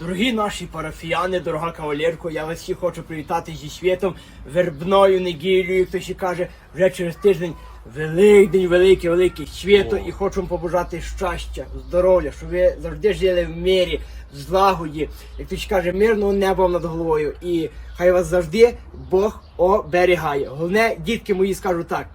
Дорогі наші парафіяни, дорога кавалерко, я вас всіх хочу привітати зі святом, вербною неділею, як то ще каже, вже через тиждень Великдень, велике, велике свято, і хочу вам побажати щастя, здоров'я, щоб ви завжди жили в мирі, в злагоді, як то ще каже, мирного неба над головою. І хай вас завжди Бог оберігає. Головне, дітки мої, скажу так.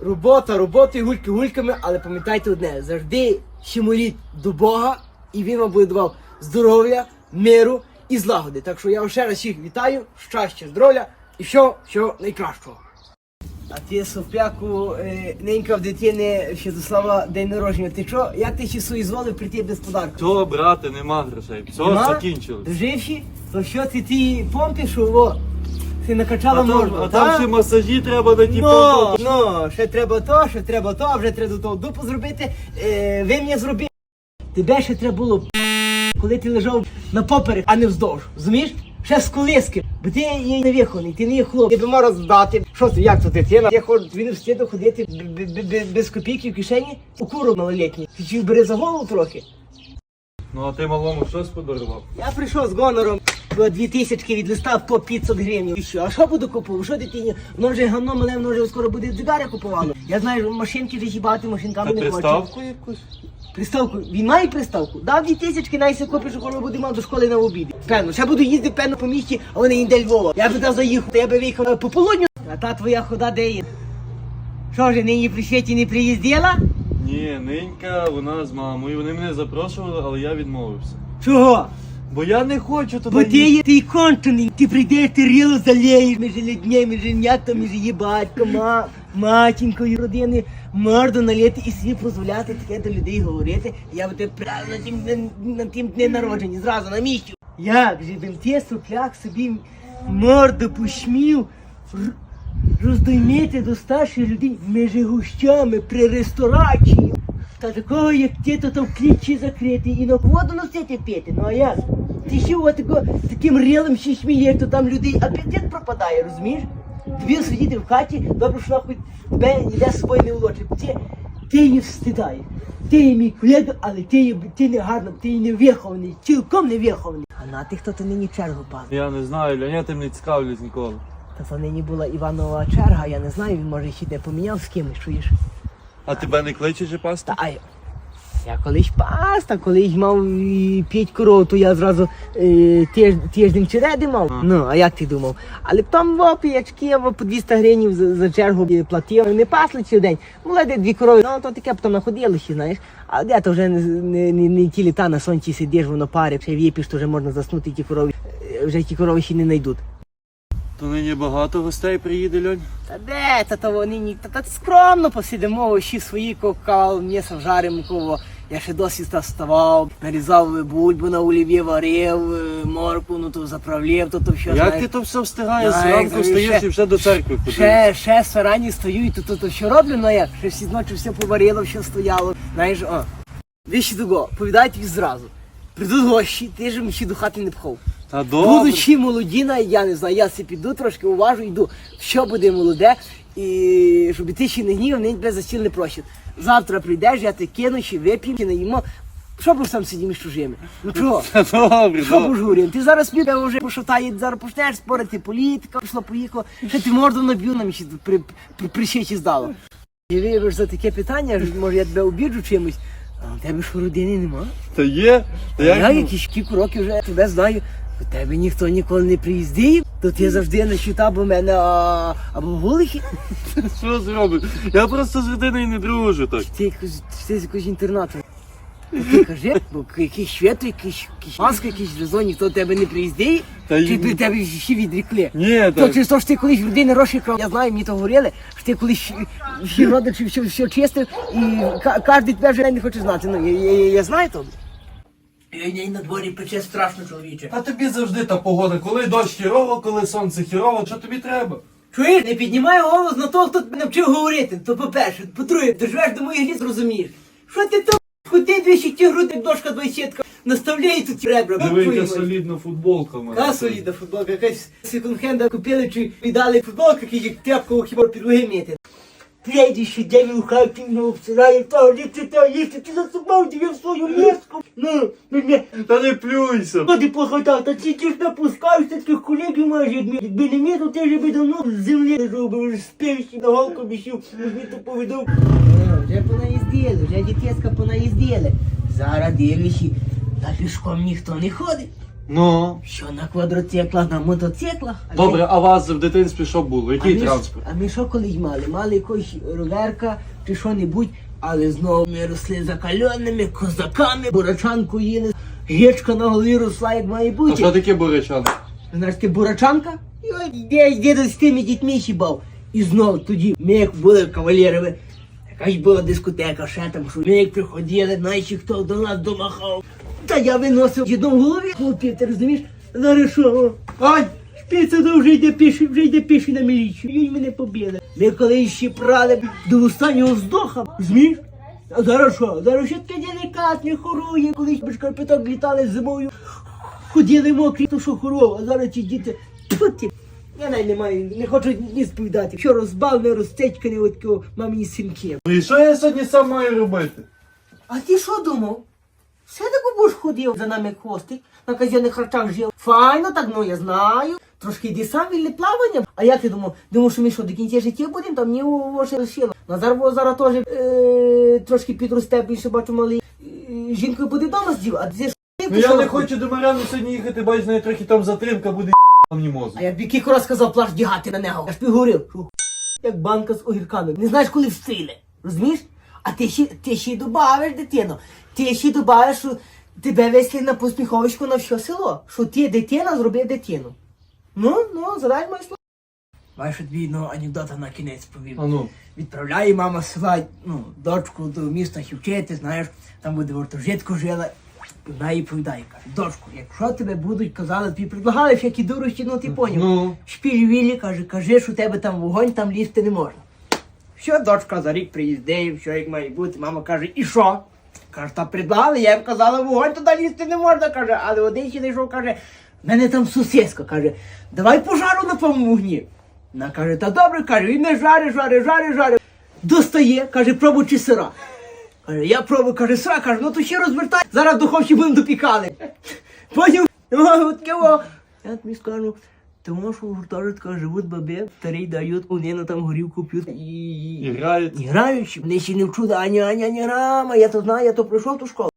Робота, робота і гульки гульками, але пам'ятайте одне, завжди ще моліть до Бога, і він вам буде давав здоров'я, миру і злагоди. Так що я ще раз всіх вітаю, щастя, здоров'я і всього, всього найкращого. А ти, Соф'яку, е, ненька в дитини Святослава день народження. Ти що, як ти ще соізволив прийти без подарка? То, брате, нема грошей. Все Нема? закінчилось. Доживши? То що ти ті помпи, що во? Ти накачала А там, можна, а там та? ще масажі треба на ті Ну, помпи. ну, ще треба то, ще треба то, а вже треба до того дупу зробити. Е, ви мені зробили. Тебе ще треба було, коли ти лежав на поперек, а не вздовж. Розумієш? Ще з колиски. Бо ти є невихований, ти не є хлоп. Ти би мав роздати. Що ти, як то дитина? Я ходжу, він встигну ходити без копійки в кишені, у куру малолітній. Ти чи бери за голову трохи? Ну а ти малому щось подарував? Я прийшов з гонором. До дві тисячки відлистав по 500 гривень. І що? А що буду купувати? Що дитині? Воно вже гавно мале, воно вже скоро буде дзигари купувало. Я знаю, машинки вже хібати машинками не хочу. приставку якусь? Приставку. Він має приставку. Дав дві тисячки, найся купиш, коли буде мав до школи на обід. Певно, ще буду їздити певно по місті, а вони інде Львова. Я би дав заїхав, я би виїхав по полудню. А та твоя хода де є? Що ж, нині при світі не приїздила? Ні, ненька, вона з мамою. Вони мене запрошували, але я відмовився. Чого? Бо я не хочу туди. Бо ти є ти кончений, ти прийдеш, ти ріло залієш між людьми, між нятом, між її батьком, ма, матінкою родини, морду наліти і собі дозволяти таке до людей говорити. Я би тебе правильно на тим, на, на тим дні народження, зразу на місці. Як же бим ти, сопляк, собі морду пошмів, р- роздоймити до старших людей між гущами при ресторації. Та такого, як ти, то там в клітчі закрити і на воду носити пити. Ну а як? Ти ще отако таким рілим ще смієш, то там людей апетит пропадає, розумієш? Тобі сидіти в хаті, добре, що хоч тебе ніде з собою не влочить. Ти, ти її встидаєш. Ти є мій колега, але ти, є, ти не гарно, ти є не вихований, цілком не вихований. А на тих, хто то нині чергу пав. Я не знаю, Льоня, тим не цікавлюсь ніколи. Та то нині була Іванова черга, я не знаю, він може ще не поміняв з кимось, чуєш? А тебе не кличе же паста? Та я колись пас, та колись мав і п'ять коров, то я зразу е, тиж, тиждень череди мав. А. Ну, а як ти думав? Але там во п'ячки во по 200 гривень за, за чергу е, платив. Не пасли цілий день. Молоді дві корови, ну то таке потім находили ще, знаєш. А де то вже не, не, не, не ті літа на сонці сидиш, воно пари, ще віпіш, то вже можна заснути ті корови. Е, Вже ті корови ще не знайдуть. То нині багато гостей приїде, Льонь. Та де, та то вони ні, та, та скромно посидимо, ще свої кокал, м'ясо вжаримо кого. Я ще досі та вставав, нарізав бульбу на олів'є варив, е, морку, ну то заправляв, то то все. Як знаєш. ти то все встигаєш? Зранку ще- і вже до церкви ходиш. Ще, ще сарані стою, і то, то, то що роблю, ну як? Ще всі ночі все поварило, все стояло. Знаєш, о. Віщі того, повідаю тобі зразу. Прийдуть гості, ти ж ще до хати не пхов. Та добре. Будучи молодіна, я не знаю, я си піду трошки уважу, йду, що буде молоде, і щоб ти ще не гнів, вони тебе за стіл не просять. Завтра прийдеш, я те кину, ще вип'ємо, ще наїмо. Що будеш там сидіти між чужими? Ну чого? Та добре, Що добре. Ти зараз піде вже пошатає, зараз почнеш спорити, політика, пішло, поїхало, ще ти морду наб'ю нам ще при, при, при щечі здало. І виявиш за таке питання, може я тебе обіджу чимось, а у тебе що родини нема? Та є. Та Я як? якісь кілька років вже тебе знаю. У тебе ніхто ніколи не приїздив, то ти завжди на щита або мене а, або вулики. Що зробиш? Я просто з людиною не дружу так. Ти якось ти з якогось інтернату. Ти кажи, бо якийсь свято, якийсь якийсь маска, якийсь резон, ніхто до тебе не приїздив, Та чи до тебе ще відрікли. Ні, То так. через те, що ти колись в людини гроші крав, я знаю, мені то говорили, що ти колись всі родичі все, все чистив, і кожен тебе вже не хоче знати. Ну, я, я, я знаю то. Я на дворі пече страшно чоловіче. А тобі завжди та погода, коли дощ хірово, коли сонце хірово, що тобі треба? Чуєш, не піднімай голос на того, хто тебе навчив говорити. То по-перше, по-друге, ти живеш до моїх ліс, розумієш. Що ти то ходи дві ті груди, дошка двадцятка, наставляй тут ребра. Диви, яка солідна футболка в мене. Яка солідна футболка, якась секонд-хенда купили чи віддали футболку, який як тряпку хіба підлоги мити. Прийдеш ще день у хаті, ну, обсирає, того ліпше, того ліпше, ти засипав тебе в свою ліску. Ну, ну, не, Та не плюйся. Ходи похотав, та ці ті ж напускаюся, таких колегів майже, якби- якби не міг, то ти ж би давно з землі вже спивши, на голку бішів, мені то повідав. Вже понаїздили, вже дітеска понаїздили. Зараз дивлюся, та пішком ніхто не ходить. Ну. Що на квадроциклах, на мотоциклах. А Добре, а вас в дитинстві що було? ми- Який а ми ж- транспорт? А ми що колись мали? Мали якусь роверка чи що-небудь, але знову ми росли закальонними, козаками, бурачанку їли, гечка на голові росла, як має А бути. що таке бурячан? Знаєш, таке бурачанка? І де діду з тими дітьми хібав. І знову тоді ми як були кавалерами, якась була дискотека, ще там, що ми як приходили, знаєш, хто до нас домахав. Та я виносив в голові, хлопів, ти розумієш? Зараз що? Ай, шпіця то вже йде піші, вже йде піші на міліцію. І мене побили. Ми коли ще прали до останнього вздоха, розумієш? А зараз що? Зараз ще таке делікатне хорує, колись без карпеток літали зимою. Ходили мокрі, то що хорова, а зараз ті діти. Тьфу ти. Я навіть не маю, не хочу ні сповідати. Що розбав, не розтечканий от такого мамині синки. Ну і що я сьогодні сам маю робити? А ти що думав? Все таки будеш ходив за нами хвостик, на казенних харчах жив. Файно так, ну я знаю. Трошки йди сам вільне плавання. А як ти думав? Думав, що ми що, до кінця життя будемо, там ні ваше лишило. Назар бо зараз теж е, трошки підросте, більше бачу малий. Е, жінкою буде вдома здів, а ти ж Ну я не хочу до Маряни сьогодні їхати, бач, неї трохи там затримка буде мені мозок. А я б який раз сказав плащ дягати на нього. Я ж тобі говорив, що як банка з огірками. Не знаєш, коли встріле. Розумієш? А ти ще, ти ще й добавиш, дитино. Ти ще добавиш, що тебе весли на посміховочку на все село. Що ти дитина зроби дитину. Ну, ну, задай моє слово. Маєш тобі одного анекдота на кінець повім. А ну. Відправляє мама села, ну, дочку до міста вчити, знаєш, там буде вартожитку жила. І вона їй повідає, каже, дочку, якщо тебе будуть казали, тобі предлагали всякі дурості, ну ти поняв. Ну. Шпіль Віллі каже, кажи, що у тебе там вогонь, там лізти не можна. Що дочка за рік приїздив, що як має бути, мама каже, і що? Каже, та предлагали, я їм казала, вогонь туди лізти не можна, каже, але один ще не йшов, каже, в мене там сусідська, каже, давай пожару на вогні. Вона каже, та добре, каже, він не жаре, жаре, жаре, жаре. Достає, каже, пробуй чи сира. Каже, я пробую, каже, сира, каже, ну то ще розвертай, зараз духовці будемо допікали. Потім, о, от кого. Я тобі скажу, тому що в гуртожитках живуть баби, старі дають, вони на там горівку п'ють і... І грають. І грають, вони ще не вчули, ані, ані, ані, рама, я то знаю, я то пройшов ту школу.